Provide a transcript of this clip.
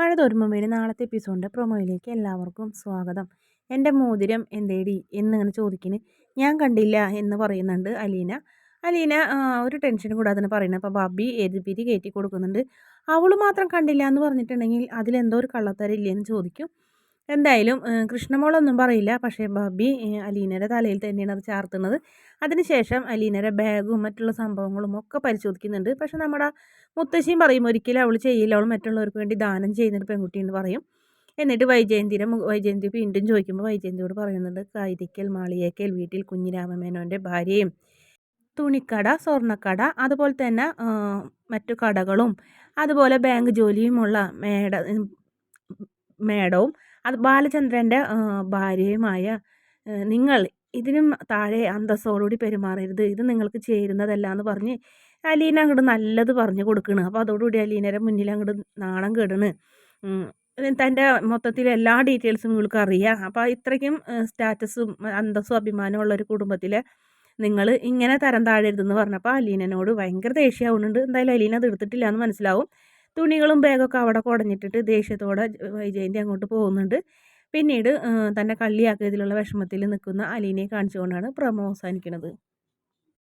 മഴ തോരുമ്പം വേണ്ടി നാളത്തെ എപ്പിസോഡിന്റെ പ്രൊമോയിലേക്ക് എല്ലാവർക്കും സ്വാഗതം. എന്റെ മോതിരം എന്തേടി എന്നിങ്ങനെ ചോദിക്കുന്നു ഞാൻ കണ്ടില്ല എന്ന് പറയുന്നുണ്ട് അലീന. അലീന ഒരു ടെൻഷൻ കൂടാതെ തന്നെ പറയുന്നത് അപ്പോൾ ബബി എരിപിരി കയറ്റി കൊടുക്കുന്നുണ്ട്? അവൾ മാത്രം കണ്ടില്ല എന്ന് പറഞ്ഞിട്ടുണ്ടെങ്കിൽ അതിലെന്തോ ഒരു കള്ളത്തരില്ലേന്ന് ചോദിക്കും. എന്തായാലും കൃഷ്ണമോളൊന്നും പറയില്ല. പക്ഷേ ബബി അലീനയുടെ തലയിൽ തന്നെയാണ് അത് ചാർത്തുന്നത്. അതിനുശേഷം അലീനയുടെ ബാഗും മറ്റുള്ള സംഭവങ്ങളും ഒക്കെ പരിശോധിക്കുന്നുണ്ട്. പക്ഷെ നമ്മുടെ മുത്തശ്ശിയും പറയും ഒരിക്കലും അവൾ ചെയ്യില്ല. അവൾ മറ്റുള്ളവർക്ക് വേണ്ടി ദാനം ചെയ്യുന്നൊരു പെൺകുട്ടിയെന്ന് പറയും. എന്നിട്ട് വൈജയന്തിയുടെ വൈജയന്തി വീണ്ടും ചോദിക്കുമ്പോൾ വൈജയന്തിയോട് പറയുന്നുണ്ട് കൈതിക്കൽ മാളിയേക്കൽ വീട്ടിൽ കുഞ്ഞിരാമമേനോന്റെ ഭാര്യയും തുണിക്കട സ്വർണക്കട അതുപോലെ തന്നെ മറ്റു കടകളും അതുപോലെ ബാങ്ക് ജോലിയുമുള്ള മേഡ മേഡവും അത് ബാലചന്ദ്രന്റെ ഭാര്യയുമായ നിങ്ങൾ ഇതിനും താഴെ അന്തസ്സോടുകൂടി പെരുമാറരുത്. ഇത് നിങ്ങൾക്ക് ചേരുന്നതല്ല എന്ന് പറഞ്ഞ് അലീന അങ്ങോട്ട് നല്ലത് പറഞ്ഞു കൊടുക്കണ്. അപ്പോൾ അതോടുകൂടി അലീനയുടെ മുന്നിൽ അങ്ങോട്ട് നാണം കെടണ്. തന്റെ മൊത്തത്തിൽ എല്ലാ ഡീറ്റെയിൽസും ഇവൾക്ക് അറിയാം. അപ്പോൾ ഇത്രയ്ക്കും സ്റ്റാറ്റസും അന്തസ്സും അഭിമാനവും ഉള്ള ഒരു കുടുംബത്തിലെ നിങ്ങൾ ഇങ്ങനെ തരം താഴരുതെന്ന് പറഞ്ഞപ്പോൾ അലീനനോട് ഭയങ്കര ദേഷ്യമാവുന്നുണ്ട് എന്തായാലും അലീന അത് എടുത്തിട്ടില്ല എന്ന് മനസ്സിലാവും. തുണികളും ബാഗൊക്കെ അവിടെ കുടഞ്ഞിട്ടിട്ട് ദേഷ്യത്തോടെ വൈജയന്തി അങ്ങോട്ട് പോകുന്നുണ്ട്. പിന്നീട് തന്നെ കള്ളിയാക്കിയതിലുള്ള വിഷമത്തിൽ നിൽക്കുന്ന അലീനയെ കാണിച്ചുകൊണ്ടാണ് പ്രമോ അവസാനിക്കുന്നത്